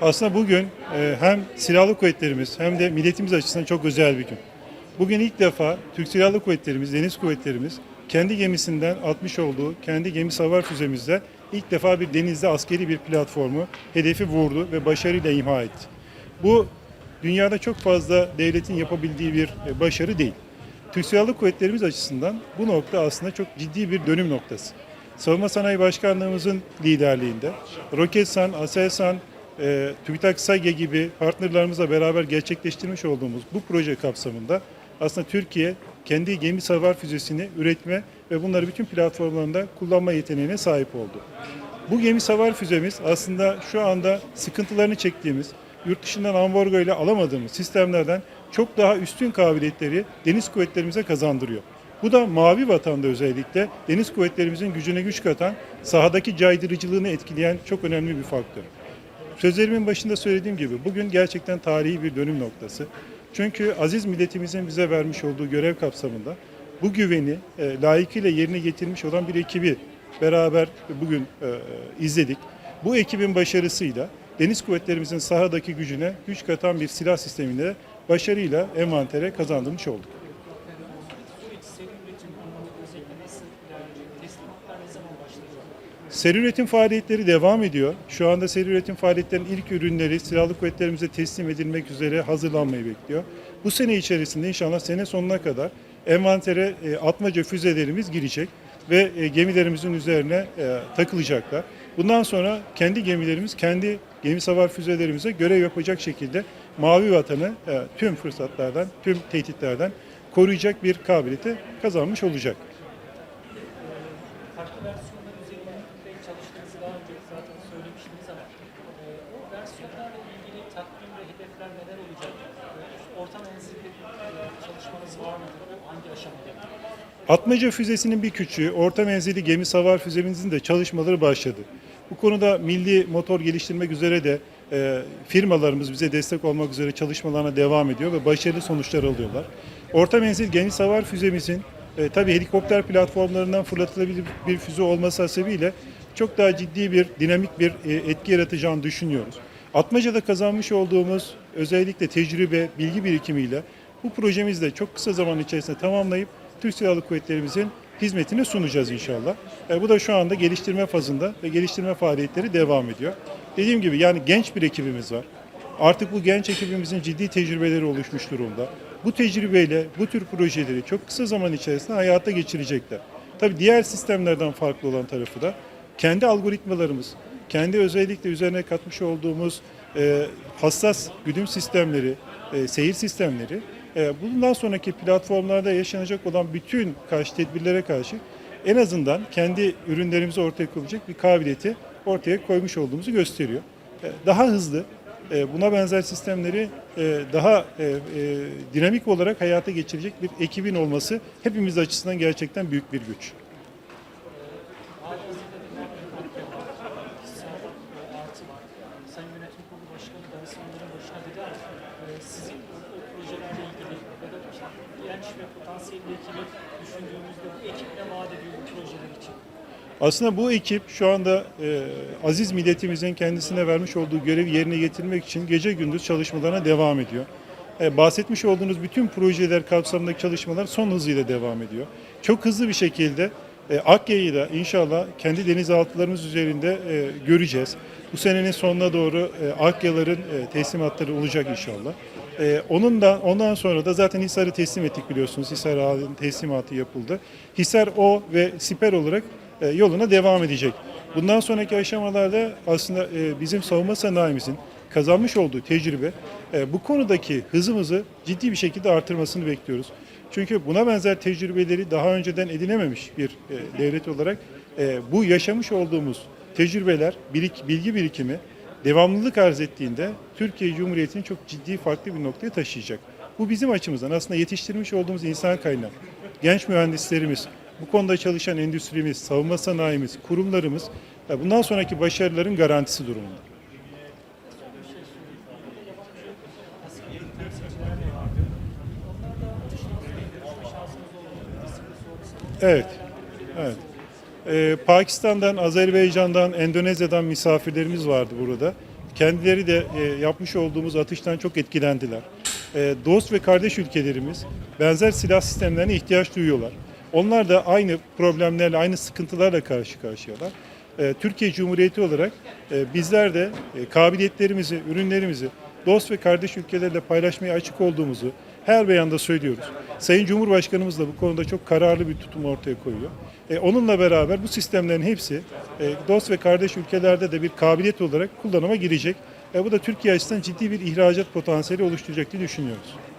Aslında bugün e, hem silahlı kuvvetlerimiz hem de milletimiz açısından çok özel bir gün. Bugün ilk defa Türk Silahlı Kuvvetlerimiz, Deniz Kuvvetlerimiz kendi gemisinden atmış olduğu kendi gemi savar füzemizle ilk defa bir denizde askeri bir platformu hedefi vurdu ve başarıyla imha etti. Bu dünyada çok fazla devletin yapabildiği bir e, başarı değil. Türk Silahlı Kuvvetlerimiz açısından bu nokta aslında çok ciddi bir dönüm noktası. Savunma Sanayi Başkanlığımızın liderliğinde Roketsan, Aselsan, e, TÜBİTAK SAGE gibi partnerlerimizle beraber gerçekleştirmiş olduğumuz bu proje kapsamında aslında Türkiye kendi gemi savar füzesini üretme ve bunları bütün platformlarında kullanma yeteneğine sahip oldu. Bu gemi savar füzemiz aslında şu anda sıkıntılarını çektiğimiz, yurt dışından ambargo ile alamadığımız sistemlerden çok daha üstün kabiliyetleri deniz kuvvetlerimize kazandırıyor. Bu da mavi vatanda özellikle deniz kuvvetlerimizin gücüne güç katan, sahadaki caydırıcılığını etkileyen çok önemli bir faktör. Sözlerimin başında söylediğim gibi bugün gerçekten tarihi bir dönüm noktası. Çünkü aziz milletimizin bize vermiş olduğu görev kapsamında bu güveni e, layıkıyla yerine getirmiş olan bir ekibi beraber bugün e, izledik. Bu ekibin başarısıyla deniz kuvvetlerimizin sahadaki gücüne güç katan bir silah sisteminde başarıyla envantere kazandırmış olduk. Seri üretim? Seri üretim faaliyetleri devam ediyor. Şu anda seri üretim faaliyetlerinin ilk ürünleri silahlı kuvvetlerimize teslim edilmek üzere hazırlanmayı bekliyor. Bu sene içerisinde inşallah sene sonuna kadar envantere e, atmaca füzelerimiz girecek ve e, gemilerimizin üzerine e, takılacaklar. Bundan sonra kendi gemilerimiz kendi gemi savar füzelerimize görev yapacak şekilde mavi vatanı tüm fırsatlardan, tüm tehditlerden koruyacak bir kabiliyete kazanmış olacak. Farklı versiyonlar üzerinde çalıştığınızı daha önce zaten söylemiştiniz ama e, o versiyonlarla ilgili takvim ve hedefler neler olacak? E, e, çalışmanız var mıdır? O hangi aşamada? Atmaca füzesinin bir küçüğü, orta menzilli gemi savar füzemizin de çalışmaları başladı. Bu konuda milli motor geliştirmek üzere de e, firmalarımız bize destek olmak üzere çalışmalarına devam ediyor ve başarılı sonuçlar alıyorlar. Orta menzil gemi savar füzemizin e, tabii helikopter platformlarından fırlatılabilir bir füze olması hasebiyle çok daha ciddi bir dinamik bir e, etki yaratacağını düşünüyoruz. Atmaca'da kazanmış olduğumuz özellikle tecrübe, bilgi birikimiyle bu projemizi de çok kısa zaman içerisinde tamamlayıp Türk Silahlı Kuvvetlerimizin hizmetine sunacağız inşallah. E, bu da şu anda geliştirme fazında ve geliştirme faaliyetleri devam ediyor. Dediğim gibi yani genç bir ekibimiz var. Artık bu genç ekibimizin ciddi tecrübeleri oluşmuş durumda. Bu tecrübeyle bu tür projeleri çok kısa zaman içerisinde hayata geçirecekler. Tabii diğer sistemlerden farklı olan tarafı da kendi algoritmalarımız, kendi özellikle üzerine katmış olduğumuz e, hassas güdüm sistemleri, e, seyir sistemleri e, bundan sonraki platformlarda yaşanacak olan bütün karşı tedbirlere karşı en azından kendi ürünlerimizi ortaya koyacak bir kabiliyeti ortaya koymuş olduğumuzu gösteriyor. E, Daha hızlı, buna benzer sistemleri e, daha e, e, dinamik olarak hayata geçirecek bir ekibin olması hepimiz açısından gerçekten büyük bir güç. E, e, sizin projelerle ilgili ya da işte genç ve potansiyelli ekibi düşündüğümüzde bu ekip vaat ediyor bu projeler için? Aslında bu ekip şu anda e, aziz milletimizin kendisine vermiş olduğu görevi yerine getirmek için gece gündüz çalışmalarına devam ediyor. E, bahsetmiş olduğunuz bütün projeler kapsamındaki çalışmalar son hızıyla devam ediyor. Çok hızlı bir şekilde e, Akya'yı da inşallah kendi denizaltılarımız üzerinde e, göreceğiz. Bu senenin sonuna doğru e, Akya'ların e, teslimatları olacak inşallah. E, onun da ondan sonra da zaten Hisar'ı teslim ettik biliyorsunuz. Hisar Ağa'nın teslimatı yapıldı. Hisar O ve Siper olarak yoluna devam edecek. Bundan sonraki aşamalarda aslında e, bizim savunma sanayimizin kazanmış olduğu tecrübe e, bu konudaki hızımızı ciddi bir şekilde artırmasını bekliyoruz. Çünkü buna benzer tecrübeleri daha önceden edinememiş bir e, devlet olarak e, bu yaşamış olduğumuz tecrübeler, bilgi birikimi devamlılık arz ettiğinde Türkiye Cumhuriyeti'ni çok ciddi farklı bir noktaya taşıyacak. Bu bizim açımızdan aslında yetiştirmiş olduğumuz insan kaynağı, genç mühendislerimiz, bu konuda çalışan endüstrimiz, savunma sanayimiz, kurumlarımız e, bundan sonraki başarıların garantisi durumunda. Evet. Evet. Ee, Pakistan'dan, Azerbaycan'dan, Endonezya'dan misafirlerimiz vardı burada. Kendileri de e, yapmış olduğumuz atıştan çok etkilendiler. Ee, dost ve kardeş ülkelerimiz benzer silah sistemlerine ihtiyaç duyuyorlar. Onlar da aynı problemlerle, aynı sıkıntılarla karşı karşıyalar. Ee, Türkiye Cumhuriyeti olarak e, bizler de e, kabiliyetlerimizi, ürünlerimizi dost ve kardeş ülkelerle paylaşmaya açık olduğumuzu her beyanda söylüyoruz. Sayın Cumhurbaşkanımız da bu konuda çok kararlı bir tutum ortaya koyuyor. E, onunla beraber bu sistemlerin hepsi dost ve kardeş ülkelerde de bir kabiliyet olarak kullanıma girecek. E, bu da Türkiye açısından ciddi bir ihracat potansiyeli oluşturacak diye düşünüyoruz.